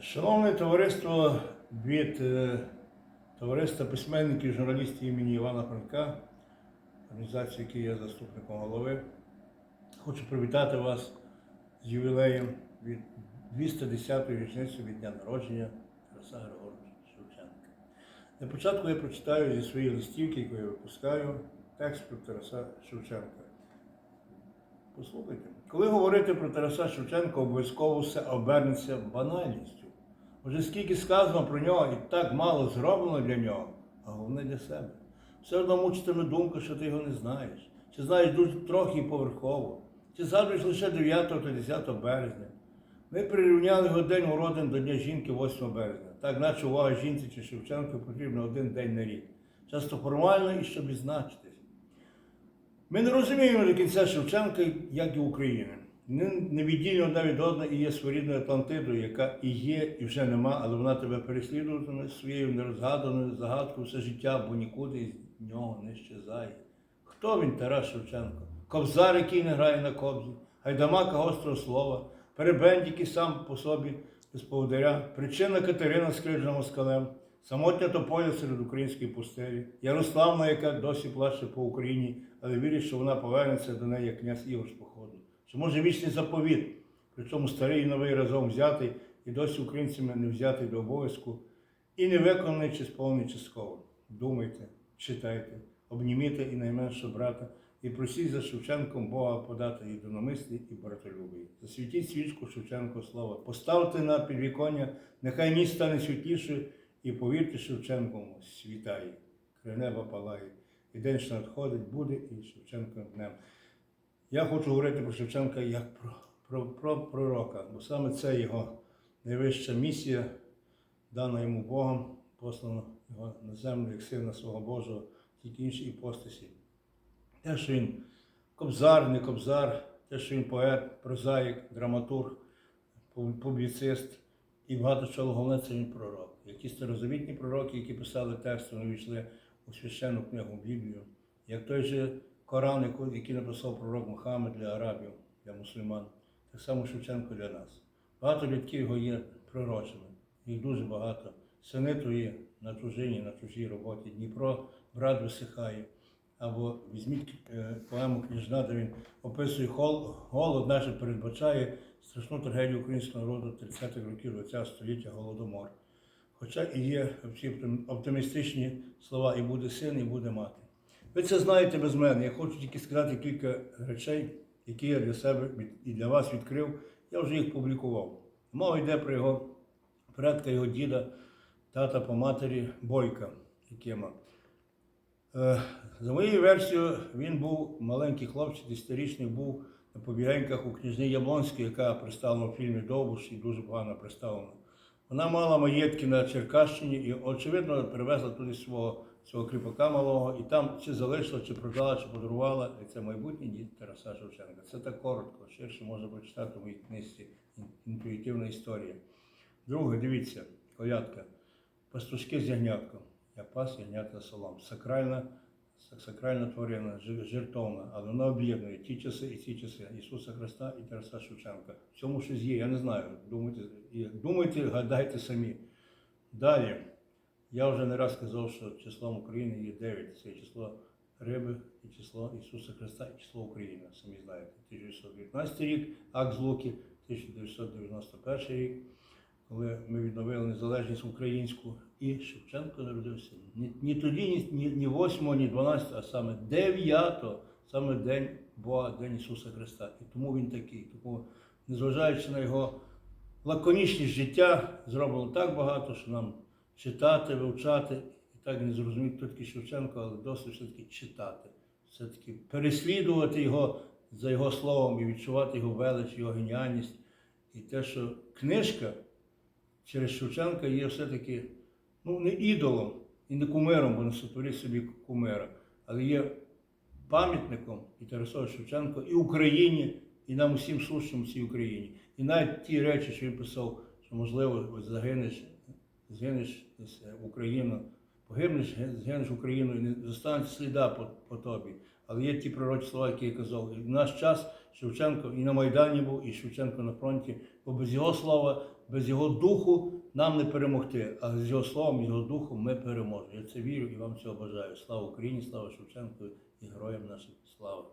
Шановне товариство від е, товариства письменників і журналістів імені Івана Франка, організації, якої я заступником голови, хочу привітати вас з ювілеєм від 210-ї річниці від дня народження Тараса Григоровича Шевченка. На початку я прочитаю зі своєї листівки, яку я випускаю, текст про Тараса Шевченка. Послухайте, коли говорити про Тараса Шевченка, обов'язково все обернеться банальністю. Вже скільки сказано про нього і так мало зроблено для нього, а головне для себе. Все одно мучитиме думка, що ти його не знаєш. Чи знаєш дуже трохи поверхово, чи згадуєш лише 9 та 10 березня. Ми прирівняли його день уродин до Дня жінки 8 березня. Так, наче увага жінці чи Шевченку потрібно один день на рік. Часто формально і щоб відзначитись. Ми не розуміємо до кінця Шевченка, як і України. Вони невіддільні одна від одної і є своєрідною Атлантидою, яка і є, і вже нема, але вона тебе переслідуватиме своєю нерозгаданою загадкою все життя, бо нікуди із нього не щезає. Хто він, Тарас Шевченко? Кобзар, який не грає на кобзі, гайдамака гострого слова, перебенд, який сам по собі без поводаря, причина Катерина скриджена москалем, самотня тополя серед української пустелі, Ярославна, яка досі плаче по Україні, але вірить, що вона повернеться до неї як князь Ігор з походу. Чи може вічний заповіт, причому старий і новий разом взятий, і досі українцями не взятий до обов'язку, і не виконаний чи сповнений частково. Думайте, читайте, обніміте і найменшого брата, і просіть за Шевченком Бога подати і дономислі, і братолюбі. Засвітіть свічку Шевченко слова, поставте на підвіконня, нехай ніч стане світлішою, і повірте Шевченкому, світає, край палає, і день, що надходить, буде і Шевченко днем. Я хочу говорити про Шевченка як про, про, про пророка, бо саме це його найвища місія, дана йому Богом, послана його на землю як сина свого Божого, тільки інші іпостасі. Те, що він кобзар, не кобзар, те, що він поет, прозаїк, драматург, публіцист і багато чого головне це він пророк. Як ті старозавітні пророки, які писали тексти, вони війшли у священну книгу Біблію, як той же Коран, який написав пророк Мухаммед для арабів, для мусульман, так само Шевченко для нас. Багато рядків його є пророчими, їх дуже багато. Сини твої на чужині, на чужій роботі. Дніпро, брат висихає. Або візьміть е, поему княжна, де він описує голод, наш передбачає страшну трагедію українського народу 30-х років ХХ століття голодомор. Хоча і є всі оптимістичні слова, і буде син, і буде мати. Ви це знаєте без мене. Я хочу тільки сказати кілька речей, які я для себе і для вас відкрив. Я вже їх публікував. Мова йде про його предка, його діда, тата по матері Бойка Якима. Е, За моєю версією, він був маленький хлопчик, десятирічний був на побігеньках у княжні Яблонській, яка представлена в фільмі Довбуш і дуже погано представлена. Вона мала маєтки на Черкащині і, очевидно, привезла туди свого цього кріпака малого, і там чи залишила, чи продала, чи подарувала. І це майбутній дід Тараса Шевченка. Це так коротко, ширше можна прочитати в моїй книжці Інтуїтивна історія. Друге, дивіться, колядка. Пастушки з ягнятком. Я пас ягнятка солом. Сакральна, сакральна тварина, жир- жертовна, але вона об'єднує ті часи і ці часи Ісуса Христа і Тараса Шевченка. В цьому щось є, я не знаю. Думайте, думайте, гадайте самі. Далі. Я вже не раз казав, що числом України є 9. Це число риби, і число Ісуса Христа, і число України. Самі знаєте. 1919 рік, Акт з Луки, 1991 рік, коли ми відновили незалежність українську, і Шевченко народився ні, ні тоді, ні, ні, ні 8, ні 12, а саме 9, саме День Бога, День Ісуса Христа. І тому він такий. Тому, незважаючи на його лаконічність життя, зроблено так багато, що нам читати, вивчати, і так не зрозуміти, хто Шевченко, але досить все-таки читати. Все-таки переслідувати його за його словом і відчувати його велич, його геніальність. І те, що книжка через Шевченка є все-таки ну, не ідолом і не кумиром, бо не сотворив собі кумира, але є пам'ятником і Тарасові Шевченко, і Україні, і нам усім в цій Україні. І навіть ті речі, що він писав, що можливо ось загинеш, згинеш е, Україну, погибнеш, згинеш Україну і не зостанеться сліда по, по тобі. Але є ті пророчі слова, які я казав. В наш час Шевченко і на Майдані був, і Шевченко на фронті Бо без його слова, без його духу нам не перемогти. А з його словом, його духом ми переможемо. Я це вірю і вам цього бажаю. Слава Україні, слава Шевченку і героям нашим слава.